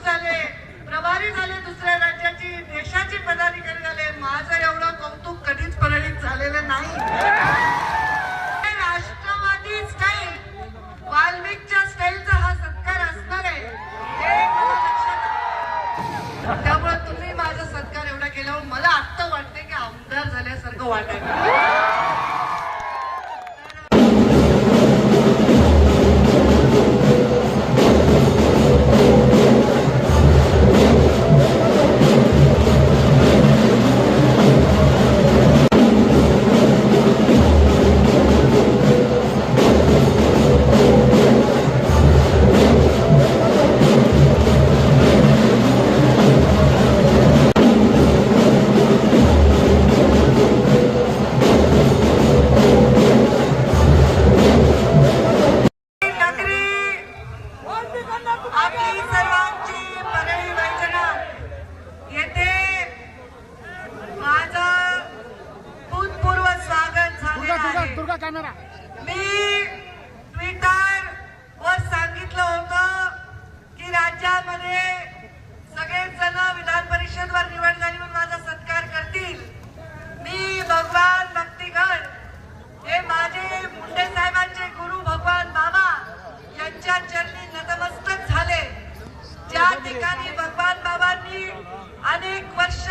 प्रमुख झाले प्रभारी झाले दुसऱ्या राज्याची देशाचे पदाधिकारी झाले माझं एवढं कौतुक कधीच परिणित झालेलं नाही. राष्ट्रवादी स्टाईल वाल्मिकच्या स्टाईलचा हा सत्कार असणार आहे. त्यामुळे तुम्ही माझा सत्कार एवढा केल्यावर मला आत्ता वाटते की आमदार झाल्यासारखं वाटायला दुर्गा कॅमेरा मी ट्विटर वर सांगितलं होतं की राज्यामध्ये सगळेच जण विधान परिषदवर निवड झाली म्हणून माझा सत्कार करतील. मी भगवान भक्तिगण हे माझे मुंडे साहेबांचे गुरु भगवान बाबा यांच्या चरणी नतमस्तक झाले. ज्या ठिकाणी भगवान बाबांनी अनेक वर्ष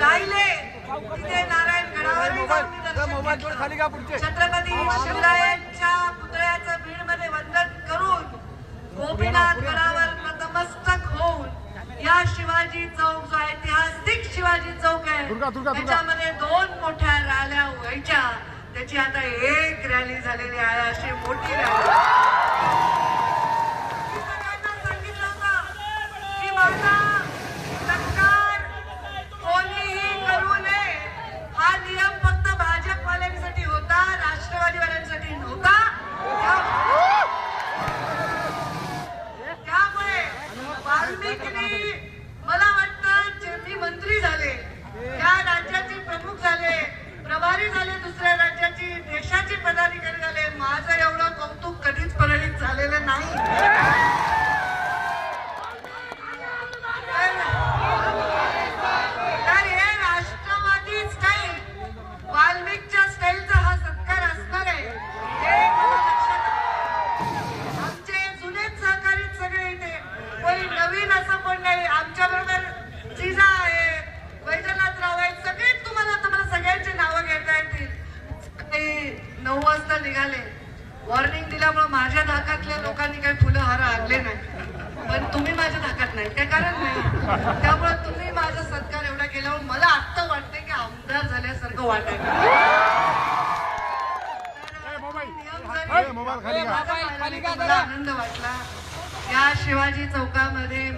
राहिले छत्रपती शिवरायांच्या पुतळ्याचं बीडमध्ये वंदन करून गोपीनाथ गडावर नतमस्तक होऊन या शिवाजी चौक जो ऐतिहासिक शिवाजी चौक आहे. त्याच्यामध्ये दोन मोठ्या रॅल्या व्हायच्या त्याची आता एक रॅली झालेली आहे अशी मोठी रॅली मी सगळ्यांना सांगितलं होतं की माझा सत्कार कोणीही करू नये हा नियम फक्त भाजपवाल्यांसाठी होता राष्ट्रवादीवाल्यांसाठी नव्हता त्या- त्यामुळे वाल्मिकींनी मला वाटतं जे मी मंत्री झाले त्या राज्याचे प्रमुख झाले प्रभारी झाले दुसऱ्या राज्याची देशाचे पदाधिकारी झाले माझं एवढं कौतुक कधीच परळीत झालेलं नाही तर हे राष्ट्रवादी स्टाईल वाल्मिकच्या स्टाईलचा हा सत्कार असणार आहे हे मला लक्षात आलं. आमचे जुनेच सहकारी सगळे इथे कोणी नवीन असं कोण नाही आमच्या बरोबर जिजा आहे. वैजनाथराव आहेत. सगळेच तुम्हाला आता मला सगळ्यांची नावं घेता येतील. नऊ वाजता निघाले. वॉर्निंग दिल्यामुळे माझ्या धाकातल्या लोकांनी काही फुलं हार आणले नाही. पण तुम्ही माझ्या धाकात नाही. काय कारण नाही. त्यामुळे तुम्ही माझा सत्कार एवढा केल्यावर मला आत्ता वाटते की आमदार झाल्यासारखं वाटायला आनंद वाटला. या शिवाजी चौकामध्ये